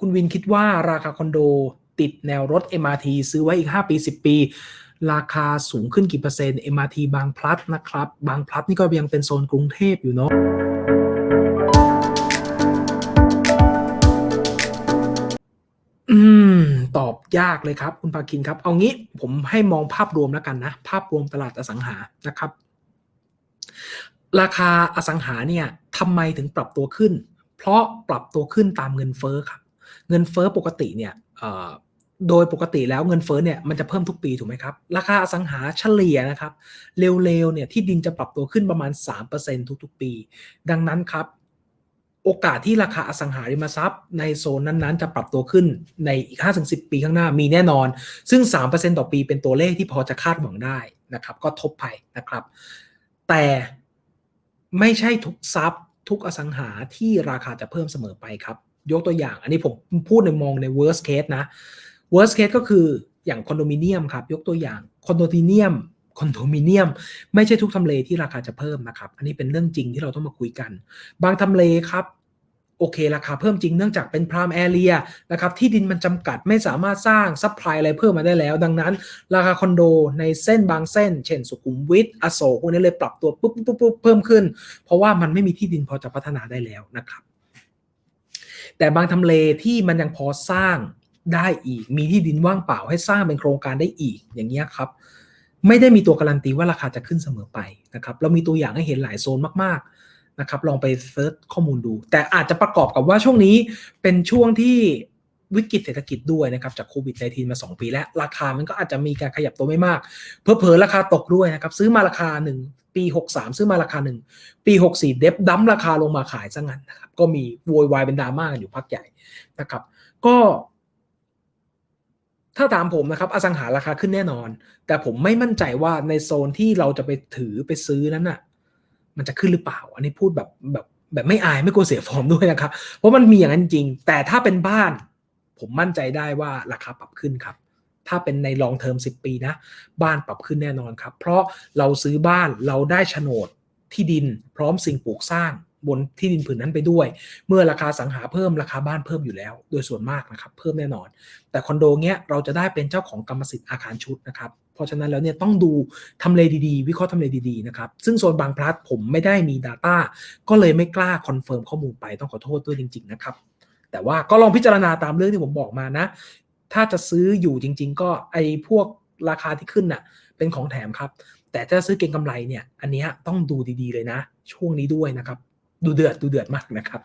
คุณวินคิดว่าราคาคอนโดติดแนวรถ MRT ซื้อไว้อีก 5 ปี 10 ปี ราคาสูงขึ้นกี่เปอร์เซ็นต์ MRT บางพลัดนะครับ บางพลัดนี่ก็ยังเป็นโซนกรุงเทพอยู่เนาะอืม ตอบยากเลยครับ คุณภาคินครับ เอางี้ผมให้มองภาพรวมแล้วกันนะ ภาพรวมตลาดอสังหานะครับ ราคาอสังหาเนี่ยทำไมถึงปรับตัวขึ้น เพราะปรับตัวขึ้นตามเงินเฟ้อครับ เงินเฟ้อปกติเนี่ยโดยปกติแล้วเงินเฟ้อเนี่ยมันจะเพิ่มทุกปีถูกไหมครับ ราคาอสังหาเฉลี่ยนะครับ เร็วๆเนี่ยที่ดินจะปรับตัวขึ้นประมาณ 3%ทุกๆ ปี ดังนั้นครับ โอกาสที่ราคาอสังหาริมทรัพย์ ในโซนนั้นๆ จะปรับตัวขึ้นในอีก 5-10 ปีข้างหน้ามีแน่นอน ซึ่ง 3%ต่อปีเป็นตัวเลขที่พอจะคาดหวังได้นะครับ ก็ทบไปนะครับ แต่ไม่ใช่ทุกทรัพย์ทุกอสังหาที่ราคาจะเพิ่มเสมอไปครับ ยกตัวอย่าง อันนี้ผมพูดในมองใน worst case นะ worst case ก็คืออย่างคอนโดมิเนียมครับ ยกตัวอย่างคอนโดมิเนียมคอนโดมิเนียม ไม่ใช่ทุกทำเลที่ราคาจะเพิ่มนะครับ อันนี้เป็นเรื่องจริงที่เราต้องมาคุยกัน บางทำเลครับโอเคราคาเพิ่มจริงเนื่องจากเป็นพรามแอเรียนะครับที่ดินมันจำกัดไม่สามารถสร้างซัพพลายอะไรเพิ่มมาได้แล้ว ดังนั้น ราคาคอนโดในเส้นบางเส้น เช่น สุขุมวิทอโศกพวกนี้เลยปรับตัวปุ๊บปุ๊บปุ๊บเพิ่มขึ้น เพราะว่ามันไม่มีที่ดินพอจะพัฒนาได้แล้วนะครับ แต่บางทำเลที่มันยังพอสร้างได้อีก มีที่ดินว่างเปล่าให้สร้างเป็นโครงการได้อีกอย่างเงี้ยครับ ไม่ได้มีตัวการันตีว่าราคาจะขึ้นเสมอไปนะครับเรามีตัวอย่างให้เห็นหลายโซนมากๆนะครับ ลองไปเซิร์ชข้อมูลดู แต่อาจจะประกอบกับว่าช่วงนี้เป็นช่วงที่วิกฤตเศรษฐกิจด้วยนะครับจากโควิด -19 มา 2 ปีแล้ว ราคามันก็อาจจะมีการขยับตัวไม่มาก เพอเพอราคาตกด้วยนะครับ ซื้อมาราคาหนึ่ง ปี 63 ซื้อมาราคาหนึ่ง ปี 64 เดฟดั้มราคาลงมาขายซะงั้นนะครับ ก็มีโวยวายเป็นดราม่ากันอยู่พักใหญ่นะครับ ก็ ถ้าตามผมนะครับ อสังหาราคาขึ้นแน่นอน แต่ผมไม่มั่นใจว่าในโซนที่เราจะไปถือไปซื้อนั้นน่ะ มันจะขึ้นหรือเปล่า อันนี้พูดแบบแบบแบบไม่อายไม่กลัวเสียฟอร์มด้วยนะครับ เพราะมันมีอย่างนั้นจริง แต่ถ้าเป็นบ้าน ผมมั่นใจได้ว่าราคาปรับขึ้นครับ ถ้าเป็นในลองเทอม10 ปีนะ บ้านปรับขึ้นแน่นอนครับ เพราะเราซื้อบ้านเราได้โฉนดที่ดินพร้อมสิ่งปลูกสร้างบนที่ดินผืนนั้นไปด้วย เมื่อราคาสังหาเพิ่มราคาบ้านเพิ่มอยู่แล้ว โดยส่วนมากนะครับเพิ่มแน่นอน แต่คอนโดเงี้ยเราจะได้เป็นเจ้าของกรรมสิทธิ์อาคารชุดนะครับเพราะฉะนั้นแล้วเนี่ยต้องดูทำเลดีๆ วิเคราะห์ทำเลดีๆนะครับซึ่งโซนบางพลัดผมไม่ได้มี Data ก็เลยไม่กล้าคอนเฟิร์มข้อมูลไปต้องขอโทษด้วยจริง ๆ นะครับแต่ว่าก็ลองพิจารณาตามเรื่องที่ผมบอกมานะ ถ้าจะซื้ออยู่จริง ๆ ก็ไอ้พวกราคาที่ขึ้นน่ะเป็นของแถมครับ แต่ถ้าซื้อเก็งกำไรเนี่ย อันนี้ต้องดูดีๆเลยนะ ช่วงนี้ด้วยนะครับ ดูเดือดดูเดือดมากนะครับ